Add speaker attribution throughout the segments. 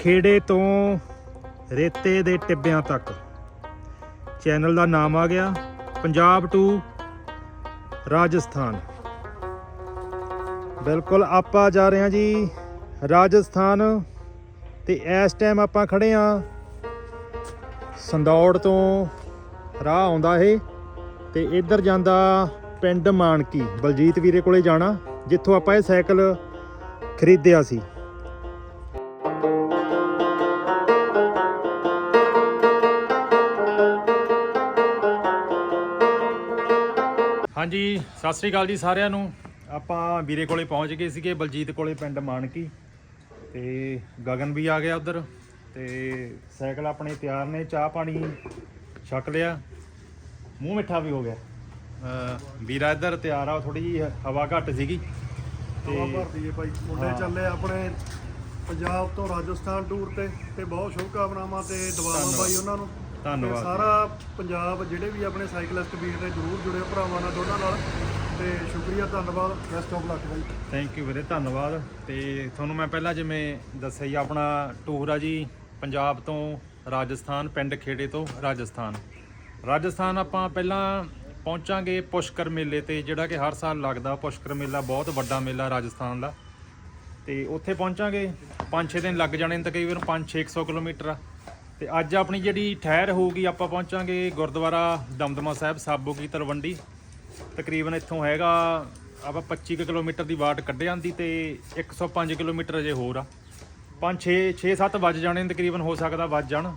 Speaker 1: ਖੇੜੇ ਤੋਂ ਰੇਤੇ ਦੇ ਟਿੱਬਿਆਂ ਤੱਕ। ਚੈਨਲ ਦਾ ਨਾਮ ਆ ਗਿਆ ਪੰਜਾਬ ਟੂ ਰਾਜਸਥਾਨ। ਬਿਲਕੁਲ ਆਪਾਂ ਜਾ ਰਹੇ ਹਾਂ ਜੀ ਰਾਜਸਥਾਨ ਤੇ ਇਸ ਟਾਈਮ ਆਪਾਂ ਖੜੇ ਆ ਸੰਦੌੜ ਤੋਂ ਰਾਹ ਆਉਂਦਾ ਇਹ ਤੇ ਇੱਧਰ ਜਾਂਦਾ ਪਿੰਡ ਮਾਨਕੀ। ਬਲਜੀਤ ਵੀਰੇ ਕੋਲੇ ਜਾਣਾ, ਜਿੱਥੋਂ ਆਪਾਂ ਇਹ ਸਾਈਕਲ ਖਰੀਦਿਆ ਸੀ। ਹਾਂਜੀ ਸਤਿ ਸ੍ਰੀ ਅਕਾਲ ਜੀ ਸਾਰਿਆਂ ਨੂੰ। ਆਪਾਂ ਵੀਰੇ ਕੋਲੇ ਪਹੁੰਚ ਗਏ ਸੀਗੇ ਬਲਜੀਤ ਕੋਲੇ ਪਿੰਡ ਮਾਨਕੀ। ਤੇ ਗਗਨ ਵੀ ਆ ਗਿਆ ਉਧਰ। ਤੇ ਸਾਈਕਲ ਆਪਣੇ ਤਿਆਰ ਨੇ ਚਾਹ ਪਾਣੀ ਛਕ ਲਿਆ। ਮੂੰਹ ਮਿੱਠਾ ਵੀ ਹੋ ਗਿਆ। ਵੀਰਾ ਇੱਧਰ ਤਿਆਰ ਆ ਥੋੜੀ ਜੀ ਹਵਾ ਘੱਟ ਸੀਗੀ।
Speaker 2: ਹਵਾ ਭਰਦੀ ਹੈ ਭਾਈ। ਮੁੰਡੇ। ਚੱਲੇ ਆਪਣੇ ਪੰਜਾਬ ਤੋਂ ਰਾਜਸਥਾਨ ਟੂਰ ਤੇ ਤੇ ਬਹੁਤ ਸ਼ੁਭਕਾਮਨਾਵਾਂ ਤੇ ਦੁਆਵਾਂ। ਭਾਈ ਉਹਨਾਂ ਨੂੰ।
Speaker 1: ਧੰਨਵਾਦ।
Speaker 2: ਸਾਰਾ ਪੰਜਾਬ ਜਿਹੜੇ ਵੀ ਆਪਣੇ ਸਾਈਕਲਿਸਟ ਵੀਰ ਨੇ ਜਰੂਰ ਜੁੜਿਓ ਭਰਾਵਾਂ ਨਾਲ ਦੋਨਾਂ ਨਾਲ। ਤੇ ਸ਼ੁਕਰੀਆ ਧੰਨਵਾਦ। Best of luck Bhai
Speaker 1: thank you ਵੀਰੇ ਧੰਨਵਾਦ। ਤੇ ਤੁਹਾਨੂੰ ਮੈਂ ਪਹਿਲਾਂ ਜਿਵੇਂ ਦੱਸਿਆ ਹੀ ਆਪਣਾ ਟੂਰ ਆ ਜੀ ਪੰਜਾਬ ਤੋਂ ਰਾਜਸਥਾਨ ਪਿੰਡ ਖੇੜੇ ਤੋਂ ਰਾਜਸਥਾਨ। ਰਾਜਸਥਾਨ ਆਪਾਂ ਪਹਿਲਾਂ ਪਹੁੰਚਾਂਗੇ ਪੁਸ਼ਕਰ ਮੇਲੇ ਤੇ ਜਿਹੜਾ ਕਿ ਹਰ ਸਾਲ ਲੱਗਦਾ। ਪੁਸ਼ਕਰ ਮੇਲਾ ਬਹੁਤ ਵੱਡਾ ਮੇਲਾ ਰਾਜਸਥਾਨ ਦਾ। ਤੇ ਉੱਥੇ ਪਹੁੰਚਾਂਗੇ। 5-6 ਦਿਨ ਲੱਗ ਜਾਣੇ ਤਕਰੀਬਨ 5-600 ਕਿਲੋਮੀਟਰ ਆ। ਤੇ ਅੱਜ ਆਪਣੀ ਜਿਹੜੀ ਠਹਿਰ ਹੋਊਗੀ, ਆਪਾਂ ਪਹੁੰਚਾਂਗੇ ਗੁਰਦੁਆਰਾ ਦਮਦਮਾ ਸਾਹਿਬ, ਸਾਬੋ ਕੀ ਤਲਵੰਡੀ। ਤਕਰੀਬਨ ਇੱਥੋਂ ਹੈਗਾ, ਆਪਾਂ 25 ਕੁ ਕਿਲੋਮੀਟਰ ਦੀ ਵਾਟ ਕੱਢ ਜਾਂਦੀ ਤੇ 105 ਕਿਲੋਮੀਟਰ ਅਜੇ ਹੋਰ ਆ। 5 6 6 7 ਵੱਜ ਜਾਣੇ ਤਕਰੀਬਨ, ਹੋ ਸਕਦਾ ਵੱਜ ਜਾਣ।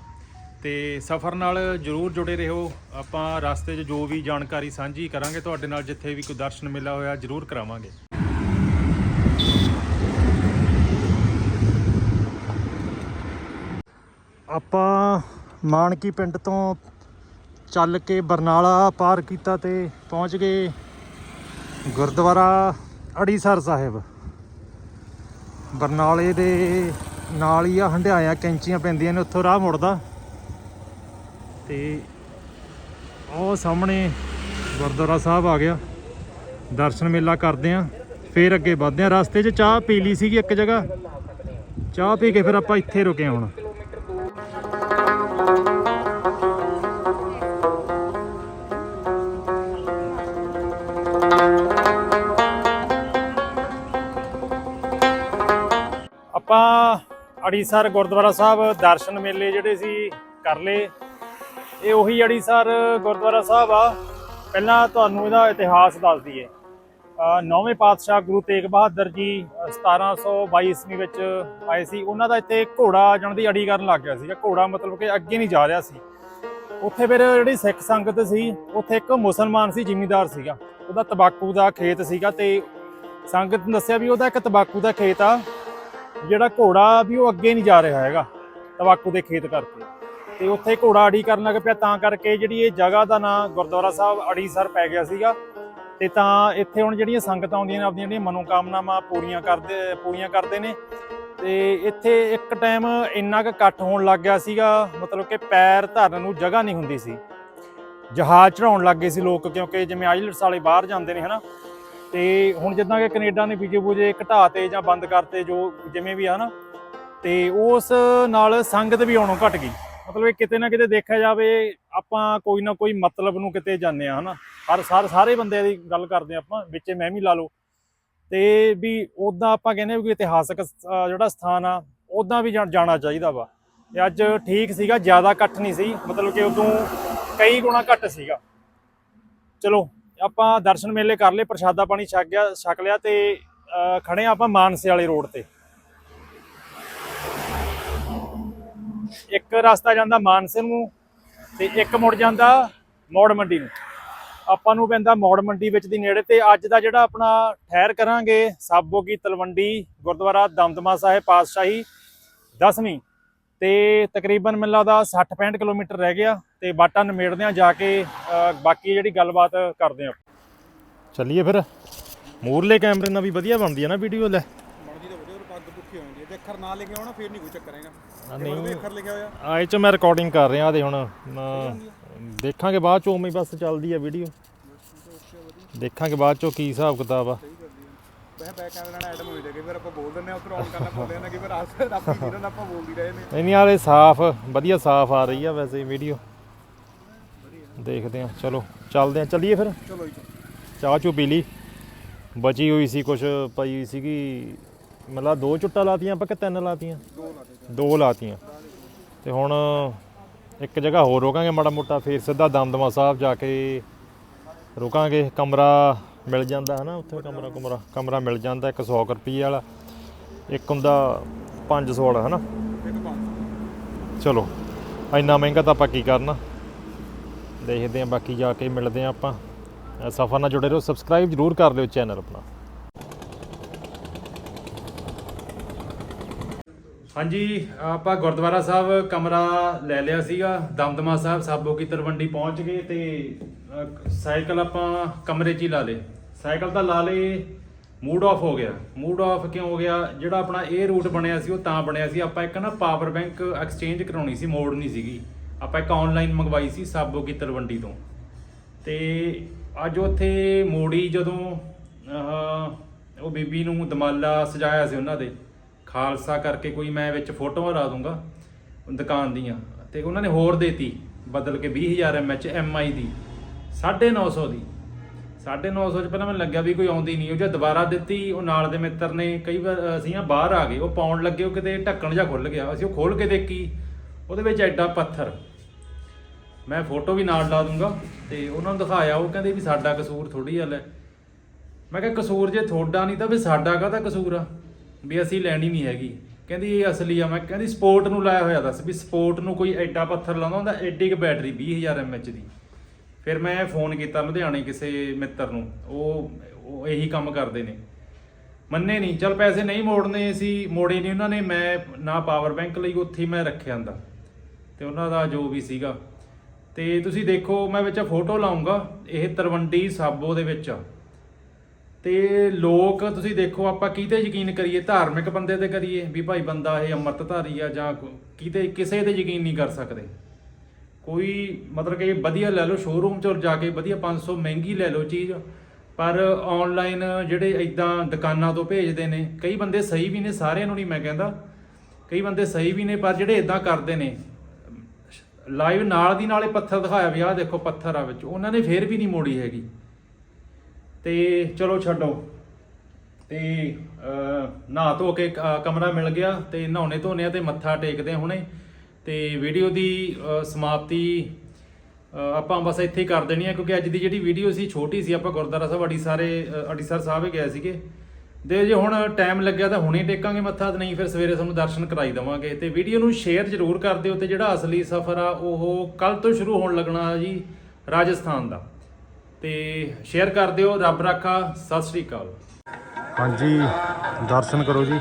Speaker 1: ਤੇ ਸਫ਼ਰ ਨਾਲ ਜਰੂਰ ਜੁੜੇ ਰਹੋ। ਆਪਾਂ ਰਸਤੇ 'ਚ ਜੋ ਵੀ ਜਾਣਕਾਰੀ ਸਾਂਝੀ ਕਰਾਂਗੇ, ਤੁਹਾਡੇ ਨਾਲ ਜਿੱਥੇ ਵੀ ਕੋਈ ਦਰਸ਼ਨ ਮੇਲਾ ਹੋਇਆ, ਜਰੂਰ ਕਰਾਵਾਂਗੇ। ਆਪਾਂ ਮਾਨਕੀ ਪਿੰਡ ਤੋਂ ਚੱਲ ਕੇ ਬਰਨਾਲਾ ਪਾਰ ਕੀਤਾ ਤੇ ਪਹੁੰਚ ਗਏ ਗੁਰਦੁਆਰਾ ਅੜੀਸਰ ਸਾਹਿਬ। ਬਰਨਾਲੇ ਦੇ ਨਾਲ ਹੀ ਆ ਹੰਡਿਆਇਆ, ਕੈਂਚੀਆਂ ਪੈਂਦੀਆਂ ਨੇ, ਉੱਥੋਂ ਰਾਹ ਮੁੜਦਾ। ਤੇ ਉਹ ਸਾਹਮਣੇ ਗੁਰਦੁਆਰਾ ਸਾਹਿਬ ਆ ਗਿਆ। ਦਰਸ਼ਨ ਮੇਲਾ ਕਰਦੇ ਆ, ਫੇਰ ਅੱਗੇ ਵਧਦੇ ਆ। ਰਸਤੇ 'ਚ ਚਾਹ ਪੀ ਲਈ ਸੀਗੀ ਇੱਕ ਜਗ੍ਹਾ। ਚਾਹ ਪੀ ਕੇ ਫਿਰ ਆਪਾਂ ਇੱਥੇ ਰੁਕੇ ਹੁਣ। ਆਪਾਂ ਅੜੀਸਰ ਗੁਰਦੁਆਰਾ ਸਾਹਿਬ ਦਰਸ਼ਨ ਮੇਲੇ ਜਿਹੜੇ ਸੀ ਕਰ ਲਏ। ਇਹ ਉਹੀ ਅੜੀਸਰ ਗੁਰਦੁਆਰਾ ਸਾਹਿਬ ਆ। ਪਹਿਲਾਂ ਤੁਹਾਨੂੰ ਇਹਦਾ ਇਤਿਹਾਸ ਦੱਸ ਦਈਏ। ਨੌਵੇਂ ਪਾਤਸ਼ਾਹ ਗੁਰੂ ਤੇਗ ਬਹਾਦਰ ਜੀ ਅਹ 1722 ਈਸਵੀ ਵਿੱਚ ਆਏ ਸੀ। ਉਹਨਾਂ ਦਾ ਇੱਥੇ ਘੋੜਾ ਜਾਣ ਦੀ ਅੜੀ ਕਰਨ ਲੱਗ ਗਿਆ ਸੀਗਾ। ਘੋੜਾ ਮਤਲਬ ਕਿ ਅੱਗੇ ਨਹੀਂ ਜਾ ਰਿਹਾ ਸੀ। ਉੱਥੇ ਫਿਰ ਜਿਹੜੀ ਸਿੱਖ ਸੰਗਤ ਸੀ, ਉੱਥੇ ਇੱਕ ਮੁਸਲਮਾਨ ਸੀ, ਜ਼ਿਮੀਂਦਾਰ ਸੀਗਾ। ਉਹਦਾ ਤਬਾਕੂ ਦਾ ਖੇਤ ਸੀਗਾ ਤੇ ਸੰਗਤ ਨੇ ਦੱਸਿਆ ਵੀ ਉਹਦਾ ਇੱਕ ਤਬਾਕੂ ਦਾ ਖੇਤ ਆ। ਜਿਹੜਾ ਘੋੜਾ ਵੀ ਉਹ ਅੱਗੇ ਨਹੀਂ ਜਾ ਰਿਹਾ ਹੈਗਾ ਤਬਾਕੂ ਦੇ ਖੇਤ ਕਰਕੇ। ਤੇ ਉੱਥੇ ਘੋੜਾ ਅੜੀ ਕਰਨ ਲੱਗ ਪਿਆ, ਤਾਂ ਕਰਕੇ ਜਿਹੜੀ ਇਹ ਜਗ੍ਹਾ ਦਾ ਨਾਂ ਗੁਰਦੁਆਰਾ ਸਾਹਿਬ ਅੜੀਸਰ ਪੈ ਗਿਆ ਸੀਗਾ। ਤੇ ਤਾਂ ਇੱਥੇ ਹੁਣ ਜਿਹੜੀਆਂ ਸੰਗਤਾਂ ਆਉਂਦੀਆਂ ਨੇ, ਆਪਣੀਆਂ ਜਿਹੜੀਆਂ ਮਨੋਕਾਮਨਾਵਾਂ ਪੂਰੀਆਂ ਕਰਦੇ ਪੂਰੀਆਂ ਕਰਦੇ ਨੇ। ਤੇ ਇੱਥੇ ਇੱਕ ਟਾਈਮ ਇੰਨਾ ਕੁ ਇਕੱਠ ਹੋਣ ਲੱਗ ਗਿਆ ਸੀਗਾ, ਮਤਲਬ ਕਿ ਪੈਰ ਧਰਨ ਨੂੰ ਜਗ੍ਹਾ ਨਹੀਂ ਹੁੰਦੀ ਸੀ। ਜਹਾਜ਼ ਚੜਾਉਣ ਲੱਗ ਗਏ ਸੀ ਲੋਕ, ਕਿਉਂਕਿ ਜਿਵੇਂ ਆਈਲਟਸ ਵਾਲੇ ਬਾਹਰ ਜਾਂਦੇ ਨੇ, ਹਨਾ? ਤੇ ਹੁਣ ਜਿੱਦਾਂ ਕਿ ਕੈਨੇਡਾ ਨੇ ਵੀਜ਼ੇ ਬੂਜੇ ਘਟਾਤੇ ਜਾਂ ਬੰਦ ਕਰਤੇ ਜੋ ਜਿਵੇਂ ਵੀ ਆ ਨਾ ਤੇ ਉਸ ਨਾਲ ਸੰਗਤ ਵੀ ਆਉਣੋਂ ਘਟ ਗਈ। ਮਤਲਬ ਇਹ ਕਿਤੇ ਨਾ ਕਿਤੇ ਦੇਖਿਆ ਜਾਵੇ, ਆਪਾਂ ਕੋਈ ਨਾ ਕੋਈ ਮਤਲਬ ਨੂੰ ਕਿਤੇ ਜਾਂਦੇ ਆ ਹਨਾ। ਹਰ ਸਾਰੇ ਸਾਰੇ ਬੰਦੇ ਦੀ ਗੱਲ ਕਰਦੇ ਆ ਆਪਾਂ, ਵਿੱਚੇ ਮੈਂ ਵੀ ਲਾ ਲਓ। ਤੇ ਵੀ ਉਦਾਂ ਆਪਾਂ ਕਹਿੰਦੇ ਵੀ ਇਤਿਹਾਸਕ ਜਿਹੜਾ ਸਥਾਨ ਆ ਉਦਾਂ ਵੀ ਜਾ- ਜਾਣਾ ਚਾਹੀਦਾ ਵਾ। ਤੇ ਅੱਜ ਠੀਕ ਸੀਗਾ, ਜ਼ਿਆਦਾ ਇਕੱਠ ਨਹੀਂ ਸੀ। ਮਤਲਬ ਕਿ ਉਦੋਂ ਕਈ ਗੁਣਾ ਘੱਟ ਸੀਗਾ। ਚਲੋ ਆਪਾਂ ਦਰਸ਼ਨ ਮੇਲੇ ਕਰ ਲਏ, ਪ੍ਰਸ਼ਾਦਾ ਪਾਣੀ ਛਕ ਗਿਆ, ਛਕ ਲਿਆ ਤੇ ਖੜੇ ਆਪਾਂ ਮਾਨਸੇ ਵਾਲੇ ਰੋਡ ਤੇ। ਇੱਕ ਰਸਤਾ ਜਾਂਦਾ ਮਾਨਸੇ ਨੂੰ ਤੇ ਇੱਕ ਮੁੜ ਜਾਂਦਾ ਮੋੜ ਮੰਡੀ ਨੂੰ। ਆਪਾਂ ਨੂੰ ਪੈਂਦਾ ਮੋੜ ਮੰਡੀ ਵਿੱਚ ਦੀ ਨੇੜੇ ਤੇ ਅੱਜ ਦਾ ਜਿਹੜਾ ਆਪਣਾ ਠਹਿਰ ਕਰਾਂਗੇ, ਸਾਬੋ ਕੀ ਤਲਵੰਡੀ, ਗੁਰਦੁਆਰਾ ਦਮਦਮਾ ਸਾਹਿਬ ਪਾਤਸ਼ਾਹੀ 10ਵੀਂ ਤੇ ਤਕਰੀਬਨ ਮੈਨੂੰ ਲੱਗਦਾ 60 65 ਕਿਲੋਮੀਟਰ ਰਹਿ ਗਿਆ ਤੇ ਬਾਟਾ ਨਿਮੇੜਦੇ ਆ ਜਾ ਕੇ ਬਾਕੀ ਜਿਹੜੀ ਗੱਲਬਾਤ ਕਰਦੇ ਆ ਚੱਲੀਏ ਫਿਰ। ਮੂਰਲੇ ਕੈਮਰੇ ਨਾਲ ਵੀ ਵਧੀਆ ਬਣਦੀ ਹੈ ਨਾ ਵੀਡੀਓ ਲੈ।
Speaker 3: ਬਣਦੀ ਤਾਂ ਵਧੀਆ ਪੱਗ ਹੋ ਜਾਂਦੀ ਹੈ ਜੇ ਅੱਖਰ ਨਾ ਲਿਖਿਆ ਹੋਣਾ ਫਿਰ ਨਹੀਂ ਕੋਈ ਚੱਕਰ ਹੈਗਾ।
Speaker 1: ਨਹੀਂ।
Speaker 3: ਹੁਣ ਅੱਖਰ ਲਿਖਿਆ ਹੋਇਆ
Speaker 1: ਆਏ ਚ ਮੈਂ ਰਿਕਾਰਡਿੰਗ ਕਰ ਰਿਹਾ ਤੇ ਹੁਣ। ਮੈਂ ਦੇਖਾਂਗੇ ਬਾਅਦ ਚੋਂ ਉਵੇਂ ਹੀ ਬਸ ਚੱਲਦੀ ਆ ਵੀਡੀਓ। ਦੇਖਾਂਗੇ ਬਾਅਦ ਚੋਂ ਕੀ ਹਿਸਾਬ ਕਿਤਾਬ ਆ।
Speaker 3: ਪਏ ਬੈਕ ਕੈਮਰਾ ਨਾਲ ਐਡਮ ਹੋ ਜਾਂਦੇ ਕਈ ਵਾਰ ਆਪਾਂ ਬੋਲ ਆ ਉਧਰ ਆਨ ਕਰਨਾ ਭੁੱਲ ਜਾਂਦੇ ਕਈ ਵਾਰ ਆਸ ਆਪੀ ਜਿਹਨਾਂ ਆਪਾਂ ਬੋਲਦੀ ਰਹੇ ਨੇ।
Speaker 1: ਨਹੀਂ ਨਹੀਂ ਆਲੇ ਸਾਫ਼ ਵਧੀਆ ਸਾਫ਼ ਆ ਰਹੀ ਆ ਵੈਸੇ ਵੀਡੀਓ ਦੇਖਦੇ ਆ ਚਲੋ ਚੱਲਦੇ ਆ ਚੱਲੀਏ ਫਿਰ।
Speaker 3: ਚਲੋ ਜੀ।
Speaker 1: ਚਾਹ ਚੂ ਪੀ ਲਈ। ਬਚੀ ਹੋਈ ਸੀ ਕੁਛ ਪਈ ਹੋਈ ਸੀਗੀ ਮਤਲਬ ਦੋ ਚੁੱਟਾ ਲਾਤੀਆਂ ਆਪਾਂ ਕਿ ਤਿੰਨ ਲਾਤੀਆਂ?
Speaker 3: ਦੋ
Speaker 1: ਲਾਤੀਆਂ। ਤੇ ਹੁਣ ਇੱਕ ਜਗ੍ਹਾ ਹੋਰ ਰੋਕਾਂਗੇ ਮਾੜਾ ਮੋਟਾ ਫੇਰ ਸਿੱਧਾ ਦਮਦਮਾ ਸਾਹਿਬ ਜਾ ਕੇ ਰੁਕਾਂਗੇ। ਕਮਰਾ ਮਿਲ ਜਾਂਦਾ ਹੈ ਨਾ ਉੱਥੇ ਕਮਰਾ ਕਮਰਾ ਕਮਰਾ ਮਿਲ ਜਾਂਦਾ, ਇੱਕ 100 ਰੁਪਏ ਵਾਲਾ, ਇੱਕ ਹੁੰਦਾ 500 ਵਾਲਾ ਹੈ ਨਾ ਚਲੋ, ਇੰਨਾ ਮਹਿੰਗਾ ਤਾਂ ਆਪਾਂ ਕੀ ਕਰਨਾ? ਦੇਖਦੇ ਆਂ ਬਾਕੀ ਜਾ ਕੇ ਮਿਲਦੇ ਆਂ ਆਪਾਂ। ਸਫ਼ਰ ਨਾਲ ਜੁੜੇ ਰਹੋ, ਸਬਸਕ੍ਰਾਈਬ ਜਰੂਰ ਕਰ ਲਿਓ ਚੈਨਲ ਆਪਣਾ। ਹਾਂਜੀ, ਆਪਾਂ ਗੁਰਦੁਆਰਾ ਸਾਹਿਬ ਕਮਰਾ ਲੈ ਲਿਆ ਸੀਗਾ। ਦਮਦਮਾ ਸਾਹਿਬ ਸਾਬੋ ਕੀ ਤਲਵੰਡੀ ਪਹੁੰਚ ਗਏ ਤੇ ਸਾਈਕਲ ਆਪਾਂ ਕਮਰੇ 'ਚ ਹੀ ਲਾ ਲੇ ਸਾਈਕਲ ਤਾਂ ਲਾ ਲੇ ਮੂਡ ਆਫ ਹੋ ਗਿਆ। ਮੂਡ ਆਫ ਕਿਉਂ ਹੋ ਗਿਆ? ਜਿਹੜਾ ਆਪਣਾ ਇਹ ਰੂਟ ਬਣਿਆ ਸੀ, ਉਹ ਤਾਂ ਬਣਿਆ ਸੀ। ਆਪਾਂ ਇੱਕ ਨਾ ਪਾਵਰ ਬੈਂਕ ਐਕਸਚੇਂਜ ਕਰਾਉਣੀ ਸੀ, ਮੋੜ ਨਹੀਂ ਸੀਗੀ। ਆਪਾਂ ਇੱਕ ਆਨਲਾਈਨ ਮੰਗਵਾਈ ਸੀ, ਸਾਬੋ ਕੀ ਤਲਵੰਡੀ ਤੋਂ। ਤੇ ਅੱਜ ਉੱਥੇ ਮੋੜੀ ਜਦੋਂ ਉਹ ਬੀਬੀ ਨੂੰ ਦਮਾਲਾ ਸਜਾਇਆ ਸੀ ਉਹਨਾਂ ਦੇ। ਖਾਲਸਾ ਕਰਕੇ ਕੋਈ ਮੈਂ ਵਿੱਚ ਫੋਟੋਆਂ ਲਾ ਦੂੰਗਾ, ਦੁਕਾਨ ਦੀਆਂ। ਤੇ ਉਹਨਾਂ ਨੇ ਹੋਰ ਦੇਤੀ, ਬਦਲ ਕੇ 20000 ਐਮਐਚ ਐਮਆਈ ਦੀ 950 ਦੀ। 950 ਚ ਪਹਿਲਾਂ ਮੈਨੂੰ ਲੱਗਿਆ ਵੀ ਕੋਈ ਆਉਂਦੀ ਨਹੀਂ, ਉਹ ਜਦ ਦੁਬਾਰਾ ਦਿੱਤੀ, ਉਹ ਨਾਲ ਦੇ ਮਿੱਤਰ ਨੇ ਕਈ ਵਾਰ, ਅਸੀਂ ਆ ਬਾਹਰ ਆ ਗਏ, ਉਹ ਪਾਉਣ ਲੱਗੇ, ਉਹ ਕਿਤੇ ਢੱਕਣ ਜਾਂ ਖੁੱਲ ਗਿਆ। ਅਸੀਂ ਉਹ ਖੋਲ ਕੇ ਦੇਖੀ, ਉਹਦੇ ਵਿੱਚ ਐਡਾ ਪੱਥਰ। ਮੈਂ ਫੋਟੋ ਵੀ ਨਾਲ ਲਾ ਦੂੰਗਾ, ਤੇ ਉਹਨਾਂ ਨੂੰ ਦਿਖਾਇਆ, ਉਹ ਕਹਿੰਦੇ ਵੀ ਸਾਡਾ ਕਸੂਰ ਥੋੜੀ ਗੱਲ ਹੈ। ਮੈਂ ਕਿਹਾ ਕਸੂਰ ਜੇ ਤੁਹਾਡਾ ਨਹੀਂ ਤਾਂ ਵੀ ਸਾਡਾ ਕਾਹਦਾ ਕਸੂਰ ਆ? ਵੀ ਅਸੀਂ ਲੈਣੀ ਨਹੀਂ ਹੈਗੀ। ਕਹਿੰਦੀ ਇਹ ਅਸਲੀ ਆ। ਮੈਂ ਕਹਿੰਦੀ ਸਪੋਰਟ ਨੂੰ ਲਾਇਆ ਹੋਇਆ ਦੱਸ ਵੀ ਸਪੋਰਟ ਨੂੰ ਕੋਈ ਐਡਾ ਪੱਥਰ ਲਾਉਂਦਾ ਹੁੰਦਾ, ਐਡੀ ਕੁ ਬੈਟਰੀ 20000 ਐਮਐਚ ਦੀ। ਫਿਰ ਮੈਂ ਫੋਨ ਕੀਤਾ ਲੁਧਿਆਣੇ ਕਿਸੇ ਮਿੱਤਰ ਨੂੰ। ਉਹ ਉਹ ਇਹੀ ਕੰਮ ਕਰਦੇ ਨੇ। ਮੰਨੇ ਨਹੀਂ। ਚਲ ਪੈਸੇ ਨਹੀਂ ਮੋੜਨੇ ਸੀ, ਮੋੜੇ ਨਹੀਂ ਉਹਨਾਂ ਨੇ। ਮੈਂ ਨਾ ਪਾਵਰ ਬੈਂਕ ਲਈ, ਉੱਥੇ ਹੀ ਮੈਂ ਰੱਖਿਆ ਹੁੰਦਾ। ਤੇ ਉਹਨਾਂ ਦਾ ਜੋ ਵੀ ਸੀਗਾ। ਤੇ ਤੁਸੀਂ ਦੇਖੋ, ਮੈਂ ਵਿੱਚ ਫੋਟੋ ਲਾਉਂਗਾ। ਇਹ ਤਰਵੰਡੀ ਸਾਬੋ ਦੇ ਵਿੱਚ ਆ। ਤੇ ਲੋਕ, ਤੁਸੀਂ ਦੇਖੋ, ਆਪਾਂ ਕਿਤੇ ਯਕੀਨ ਕਰੀਏ, ਧਾਰਮਿਕ ਬੰਦੇ ਤੇ ਕਰੀਏ, ਵੀ ਭਾਈ ਬੰਦਾ ਇਹ ਅੰਮ੍ਰਿਤਧਾਰੀ ਆ ਜਾਂ ਕਿਤੇ ਕਿਸੇ ਤੇ ਯਕੀਨ ਨਹੀਂ ਕਰ ਸਕਦੇ। ਕੋਈ ਮਤਲਬ ਕਿ ਵਧੀਆ ਲੈ ਲਓ ਸ਼ੋਰੂਮ 'ਚ ਜਾ ਕੇ ਵਧੀਆ 500 ਮਹਿੰਗੀ ਲੈ ਲਓ ਚੀਜ਼, ਪਰ ਆਨਲਾਈਨ ਜਿਹੜੇ ਇਦਾਂ ਦੁਕਾਨਾਂ ਤੋਂ ਭੇਜਦੇ ਨੇ, ਕਈ ਬੰਦੇ ਸਹੀ ਵੀ ਨੇ, ਸਾਰਿਆਂ ਨੂੰ ਨਹੀਂ ਮੈਂ ਕਹਿੰਦਾ, ਕਈ ਬੰਦੇ ਸਹੀ ਵੀ ਨੇ, ਪਰ ਜਿਹੜੇ ਇਦਾਂ ਕਰਦੇ ਨੇ ਲਾਈਵ ਨਾਲ ਦੀ ਨਾਲੇ ਪੱਥਰ ਦਿਖਾਇਆ ਵੀ ਆਹ ਦੇਖੋ ਪੱਥਰ ਆ ਵਿੱਚ, ਉਹਨਾਂ ਨੇ ਫੇਰ ਵੀ ਨਹੀਂ ਮੋੜੀ ਹੈਗੀ। ਤੇ ਚਲੋ ਛੱਡੋ। ਤੇ ਨਹਾ ਧੋ ਕੇ ਕ- ਕਮਰਾ ਮਿਲ ਗਿਆ ਤੇ ਨਹਾਉਣੇ ਧੋਣੇ ਆ ਤੇ ਮੱਥਾ ਟੇਕਦੇ ਆ ਹੁਣੇ। ਤੇ ਵੀਡੀਓ ਦੀ ਸਮਾਪਤੀ ਆਪਾਂ ਬਸ ਇੱਥੇ ਹੀ ਕਰ ਦੇਣੀ ਆ ਕਿਉਂਕਿ ਅੱਜ ਦੀ ਜਿਹੜੀ ਵੀਡੀਓ ਸੀ ਛੋਟੀ ਸੀ, ਆਪਾਂ ਗੁਰਦੁਆਰਾ ਸਾਹਿਬ ਅੜੀ ਸਾਰੇ ਅੜੀਸਰ ਸਾਹਿਬ ਗਏ ਸੀਗੇ। ਦੇ ਜੇ ਹੁਣ ਟਾਈਮ ਲੱਗਿਆ ਤਾਂ ਹੁਣੇ ਟੇਕਾਂਗੇ ਮੱਥਾ, ਤੇ ਨਹੀਂ ਫਿਰ ਸਵੇਰੇ ਤੁਹਾਨੂੰ ਦਰਸ਼ਨ ਕਰਾਈ ਦਵਾਂਗੇ। ਤੇ ਵੀਡੀਓ ਨੂੰ ਸ਼ੇਅਰ ਜ਼ਰੂਰ ਕਰ ਦਿਓ ਤੇ ਜਿਹੜਾ ਅਸਲੀ ਸਫ਼ਰ ਆ, ਉਹ ਕੱਲ ਤੋਂ ਸ਼ੁਰੂ ਹੋਣ ਲੱਗਣਾ ਜੀ, ਰਾਜਸਥਾਨ ਦਾ। ਤੇ ਸ਼ੇਅਰ ਕਰ ਦਿਓ, ਰੱਬ ਰਾਖਾ, ਸਤਿ ਸ੍ਰੀ ਅਕਾਲ।
Speaker 2: ਹਾਂਜੀ, ਦਰਸ਼ਨ ਕਰੋ ਜੀ।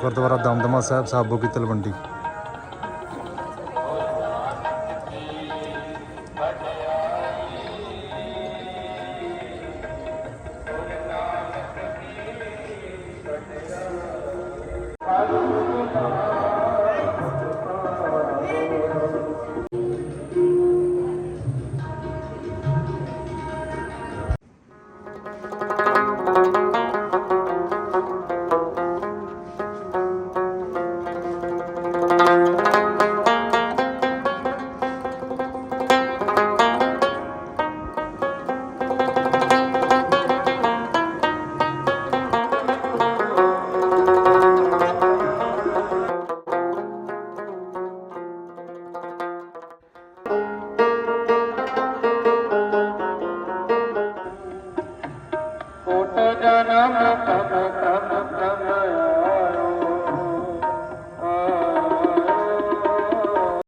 Speaker 2: ਗੁਰਦੁਆਰਾ ਦਮਦਮਾ ਸਾਹਿਬ, ਸਾਬੋ ਕੀ ਤਲਵੰਡੀ।